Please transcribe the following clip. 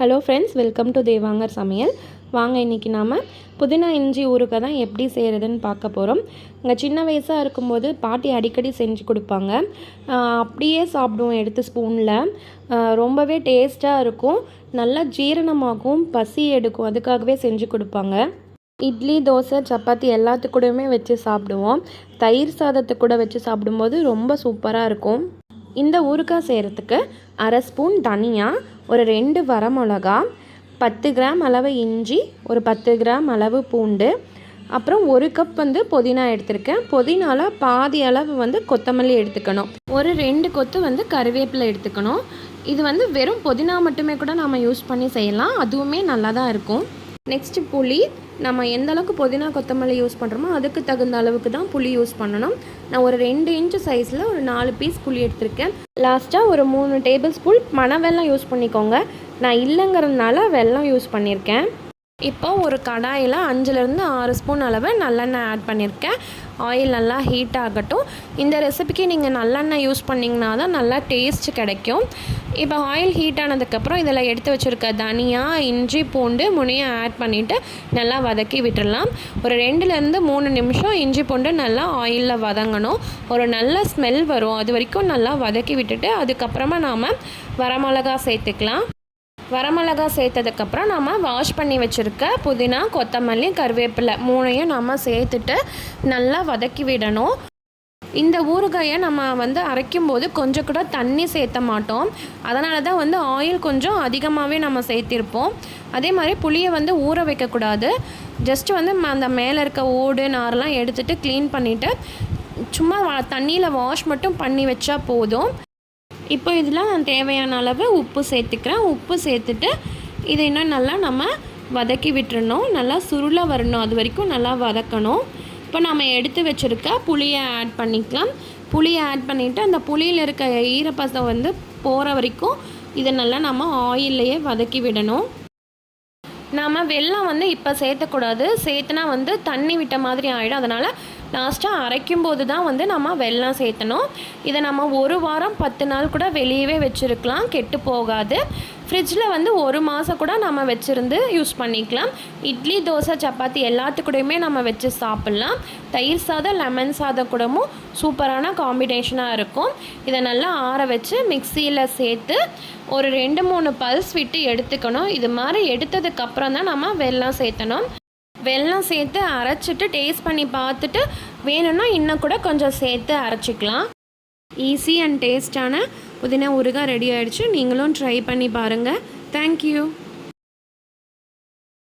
Hello friends welcome to Devangar Samayal வாங்க இன்றைக்கி நாம் புதினா இஞ்சி ஊறுகாய் தான் எப்படி செய்கிறதுன்னு பார்க்க போகிறோம் இங்கே சின்ன வயசாக இருக்கும்போது பாட்டி அடிக்கடி செஞ்சு கொடுப்பாங்க. அப்படியே சாப்பிடுவோம் எடுத்து ஸ்பூனில் ரொம்பவே டேஸ்ட்டாக இருக்கும். நல்லா ஜீரணமாகும் பசி எடுக்கும். அதுக்காகவே செஞ்சு கொடுப்பாங்க. இட்லி தோசை சப்பாத்தி எல்லாத்துக்கூடயுமே வச்சு சாப்பிடுவோம். தயிர் சாதத்தை கூட வச்சு சாப்பிடும்போது ரொம்ப சூப்பராக இருக்கும். இந்த ஊறுகாய் செய்கிறதுக்கு அரை ஸ்பூன் தனியா ஒரு ரெண்டு வரமிளகா பத்து கிராம் அளவு இஞ்சி ஒரு பத்து கிராம் அளவு பூண்டு அப்புறம் ஒரு கப் வந்து புதினா எடுத்திருக்கேன். புதினால பாதி அளவு வந்து கொத்தமல்லி எடுத்துக்கணும். ஒரு ரெண்டு கொத்து வந்து கருவேப்பிலை எடுத்துக்கணும். இது வந்து வெறும் புதினா மட்டுமே கூட நம்ம யூஸ் பண்ணி செய்யலாம். அதுவுமே நல்லா தான் இருக்கும். நெக்ஸ்ட்டு புளி நம்ம எந்த அளவுக்கு புதினா கொத்தமல்லி யூஸ் பண்ணுறோமோ அதுக்கு தகுந்த அளவுக்கு தான் புளி யூஸ் பண்ணணும். நான் ஒரு ரெண்டு இன்ச்சு சைஸில் ஒரு நாலு பீஸ் புளி எடுத்திருக்கேன். லாஸ்ட்டாக ஒரு மூணு டேபிள் ஸ்பூன் மண வெல்லம் யூஸ் பண்ணிக்கோங்க. நான் இல்லைங்கிறதுனால வெல்லம் யூஸ் பண்ணியிருக்கேன் இப்போ ஒரு கடாயில் அஞ்சுலேருந்து ஆறு ஸ்பூன் அளவு நல்லெண்ணெய் ஆட் பண்ணியிருக்கேன் ஆயில் நல்லா ஹீட் ஆகட்டும். இந்த ரெசிபிக்கு நீங்கள் நல்லெண்ணெய் யூஸ் பண்ணிங்கன்னா தான் நல்லா டேஸ்ட் கிடைக்கும். இப்போ ஆயில் ஹீட் ஆனதுக்கப்புறம் இதில் எடுத்து வச்சுருக்க தனியாக இஞ்சி பூண்டு முனையை ஆட் பண்ணிவிட்டு நல்லா வதக்கி விட்டுடலாம். ஒரு ரெண்டுலேருந்து மூணு நிமிஷம் இஞ்சி பூண்டு நல்லா ஆயிலில் வதங்கணும். ஒரு நல்ல ஸ்மெல் வரும். அது வரைக்கும் நல்லா வதக்கி விட்டுட்டு அதுக்கப்புறமா நாம் வரமிளகா சேர்த்துக்கலாம். வரமிளகா சேர்த்ததுக்கப்புறம் நம்ம வாஷ் பண்ணி வச்சுருக்க புதினா கொத்தமல்லி கருவேப்பிலை மூணையும் நம்ம சேர்த்துட்டு நல்லா வதக்கி விடணும். இந்த ஊறுகாயை நம்ம வந்து அரைக்கும் போது கொஞ்சம் கூட தண்ணி சேர்த்த மாட்டோம். அதனால தான் வந்து ஆயில் கொஞ்சம் அதிகமாகவே நம்ம சேர்த்திருப்போம். அதே மாதிரி புளியை வந்து ஊற வைக்கக்கூடாது. ஜஸ்ட் வந்து ம- அந்த மேலே இருக்க ஓடு நாரெலாம் எடுத்துகிட்டு க்ளீன் பண்ணிவிட்டு சும்மா தண்ணியில் வாஷ் மட்டும் பண்ணி வச்சா போதும். இப்போ இதில் நான் தேவையான அளவு உப்பு சேர்த்துக்கிறேன். உப்பு சேர்த்துட்டு இதை இன்னும் நல்லா நம்ம வதக்கி விட்டுறணும். நல்லா சுருளாக வரணும். அது வரைக்கும் நல்லா வதக்கணும். இப்போ நம்ம எடுத்து வச்சுருக்க புளியை ஆட் பண்ணிக்கலாம். புளியை ஆட் பண்ணிவிட்டு அந்த புளியில் இருக்க ஈரப்பசம் வந்து போகிற வரைக்கும் இதை நல்லா நம்ம ஆயிலையே வதக்கி விடணும். நாம் வெல்லம் வந்து இப்போ சேர்த்தக்கூடாது. சேர்த்துனா வந்து தண்ணி விட்ட மாதிரி ஆகிடும் அதனால் லாஸ்ட்டாக அரைக்கும் போது தான் வந்து நம்ம வெல்லம் சேர்த்தணும். இதை நம்ம ஒரு வாரம் பத்து நாள் கூட வெளியவே வச்சுருக்கலாம். கெட்டு போகாது. ஃப்ரிட்ஜில் வந்து ஒரு மாதம் கூட நம்ம வச்சுருந்து யூஸ் பண்ணிக்கலாம். இட்லி தோசை சப்பாத்தி எல்லாத்துக்கூடையுமே நம்ம வச்சு சாப்பிட்லாம். தயிர் சாதம் லெமன் சாதம் கூடமும் சூப்பரான காம்பினேஷனாக இருக்கும். இதை நல்லா ஆற வச்சு மிக்சியில் சேர்த்து ஒரு ரெண்டு மூணு பல்ஸ் விட்டு எடுத்துக்கணும். இது மாதிரி எடுத்ததுக்கப்புறம் தான் நம்ம வெல்லம் சேர்த்தணும். வெல்லம் சேர்த்து அரைச்சிட்டு டேஸ்ட் பண்ணி பார்த்துட்டு வேணும்னா இன்னும் கூட கொஞ்சம் சேர்த்து அரைச்சிக்கலாம். ஈஸி அண்ட் டேஸ்டான புதினா ஊறுகாய் ரெடி ஆகிடுச்சு நீங்களும் ட்ரை பண்ணி பாருங்கள் தேங்க்யூ